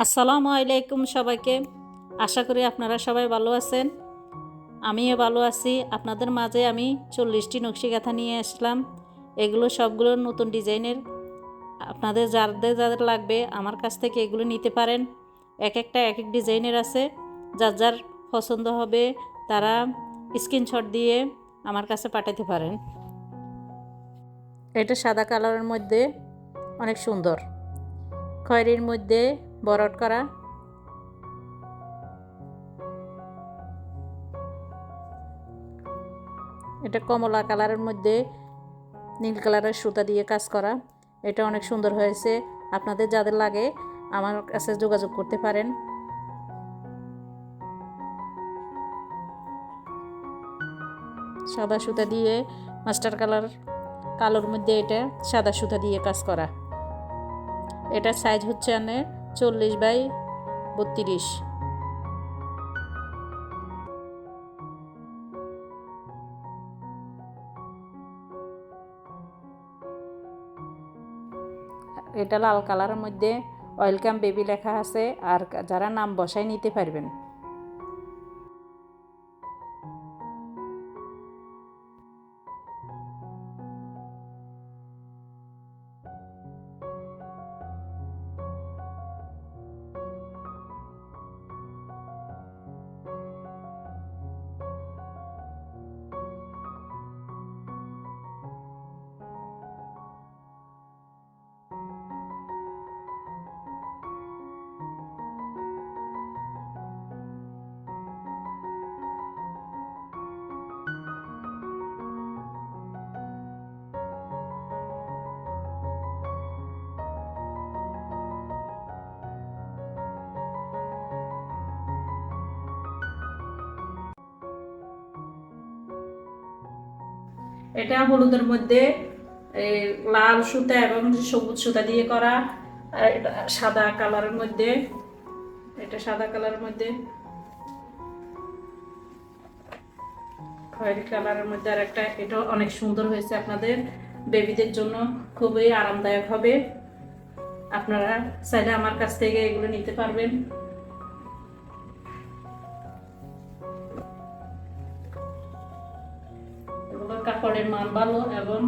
আসসালামু আলাইকুম সবাইকে। আশা করি আপনারা সবাই ভালো আছেন। আমিও ভালো আছি। আপনাদের মাঝে আমি চল্লিশটি নকশি কাঁথা নিয়ে আসলাম। এগুলো সবগুলো নতুন ডিজাইনের। আপনাদের যাদের যাদের লাগবে আমার কাছ থেকে এগুলো নিতে পারেন। এক একটা এক এক ডিজাইনের আছে। যার যার পছন্দ হবে তারা স্ক্রিনশট দিয়ে আমার কাছে পাঠাতে পারেন। এটা সাদা কালারের মধ্যে অনেক সুন্দর। খয়েরির মধ্যে বরট করা। এটা কমলা কালারের মধ্যে নীল কালারের সুতা দিয়ে কাজ করা। এটা অনেক সুন্দর হয়েছে। আপনাদের যাদের লাগে আমার কাছে যোগাযোগ করতে পারেন। সাদা সুতা দিয়ে মাস্টার কালার কালোর মধ্যে এটা সাদা সুতা দিয়ে কাজ করা। এটা সাইজ হচ্ছে আনে চল্লিশ বাই বত্রিশ। এটা লাল কালারের মধ্যে ওয়েলকাম বেবি লেখা আছে, আর যারা নাম বসায় নিতে পারবেন। এটা হলুদের মধ্যে লাল সুতা এবং সবুজ সুতা দিয়ে করা, আর এটা সাদা কালারের মধ্যে, এটা সাদা কালারের মধ্যে খয়েরি কালারের মধ্যে, আর একটা, এটা অনেক সুন্দর হয়েছে আপনাদের, বেবিদের জন্য খুবই আরামদায়ক হবে। আপনারা চাইলে আমার কাছ থেকে এগুলো নিতে পারবেন। কাপড়ের মান ভালো এবং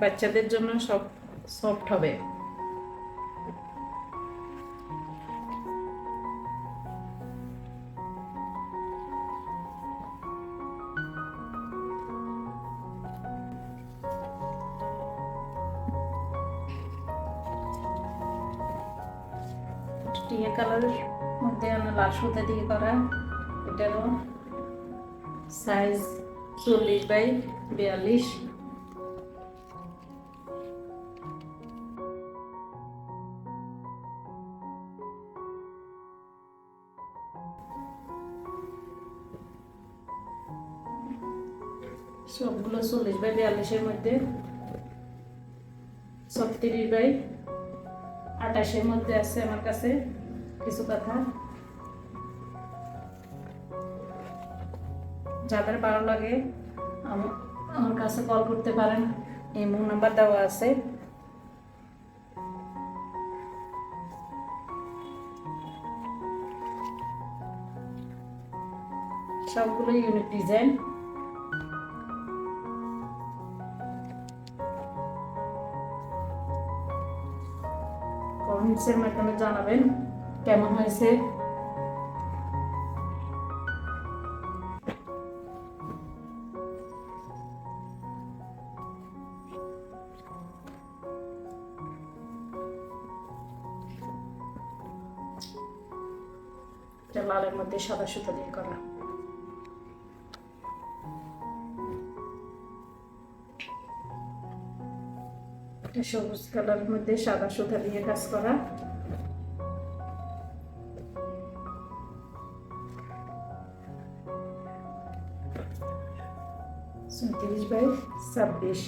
বাচ্চাদের জন্য সব সফট হবে। টিয়া কালারের মধ্যে লাল সুতা দিয়ে করা। এটারও সাইজ চল্লিশ বাই বিয়াল্লিশ। সবগুলো চল্লিশ বাই বিয়াল্লিশের মধ্যে, ছত্রিশ বাই আঠাশের মধ্যে আছে আমার কাছে কিছু কথা। যাদের ভালো লাগে, আমার কাছে কল করতে পারেন। এই মোন নাম্বার দেওয়া আছে। সবগুলো ইউনিক ডিজাইন কমেন্টসের মাধ্যমে জানাবেন কেমন হয়েছে। এটা লালের মধ্যে সাদা সুতো দিয়ে করা সবুজ কালারের মধ্যে সাদা সুতা দিয়ে কাজ করা। চৌত্রিশ বাই ছাব্বিশ।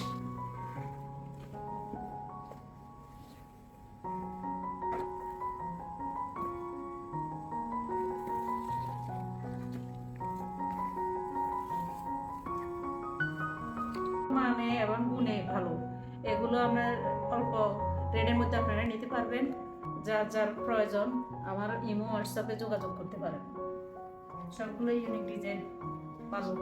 মানে এবং গুণে ভালো। এগুলো আমরা অল্প রেডের মধ্যে আপনারা নিতে পারবেন। যার যার প্রয়োজন, আমার ইমো, হোয়াটসঅ্যাপে যোগাযোগ করতে পারেন। সবগুলো ইউনিক ডিজাইন পালো